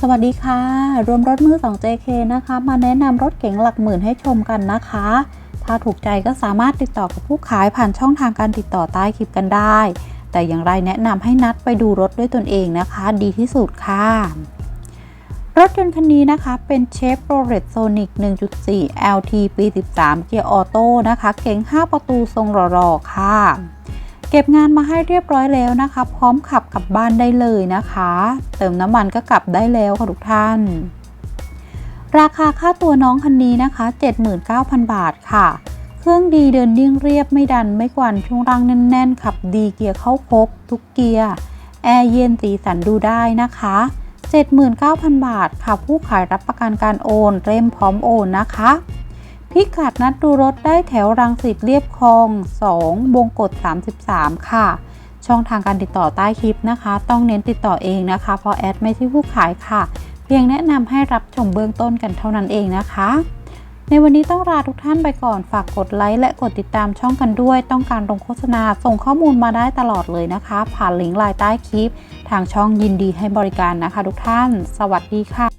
สวัสดีค่ะ รวมรถมือ2 JK นะคะ มาแนะนำรถเก๋งหลักหมื่นให้ชมกันนะคะ ถ้าถูกใจก็สามารถติดต่อกับผู้ขายผ่านช่องทางการติดต่อใต้คลิปกันได้ แต่อย่างไรแนะนำให้นัดไปดูรถด้วยตนเองนะคะ ดีที่สุดค่ะ รถยนต์คันนี้นะคะเป็น Chevrolet Sonic 1.4 LT ปี 13 เกียร์ออโต้นะคะ เก๋ง 5 ประตูทรงหล่อๆค่ะ เก็บงานมาให้เรียบร้อยแล้วนะคะ พร้อมขับกลับบ้านได้เลยนะคะ เติมน้ำมันก็กลับได้แล้วค่ะทุกท่าน ราคาค่าตัวน้องคันนี้นะคะ 79,000 บาทค่ะ เครื่องดีเดินนิ่งเรียบไม่ดันไม่กวนช่วงล่างแน่น ๆ ขับดีเกียร์เข้าครบทุกเกียร์แอร์เย็นสีสันดูได้นะคะ 79,000 บาทค่ะ ผู้ขายรับประกันการโอนเร่มพร้อมโอนนะคะ พิกัดนัดดูรถได้แถวรังสิตเรียบคลอง 2 บงกฎ33 ค่ะ ช่องทางการติดต่อใต้คลิปนะคะ ต้องเน้นติดต่อเองนะคะ เพราะแอดไม่ใช่ผู้ขายค่ะ เพียงแนะนำให้รับชมเบื้องต้นกันเท่านั้นเองนะคะ ในวันนี้ต้องลาทุกท่านไปก่อน ฝากกดไลค์และกดติดตามช่องกันด้วย ต้องการลงโฆษณาส่งข้อมูลมาได้ตลอดเลยนะคะ ผ่านลิงก์ไลน์ใต้คลิป ทางช่องยินดีให้บริการนะคะ ทุกท่าน สวัสดีค่ะ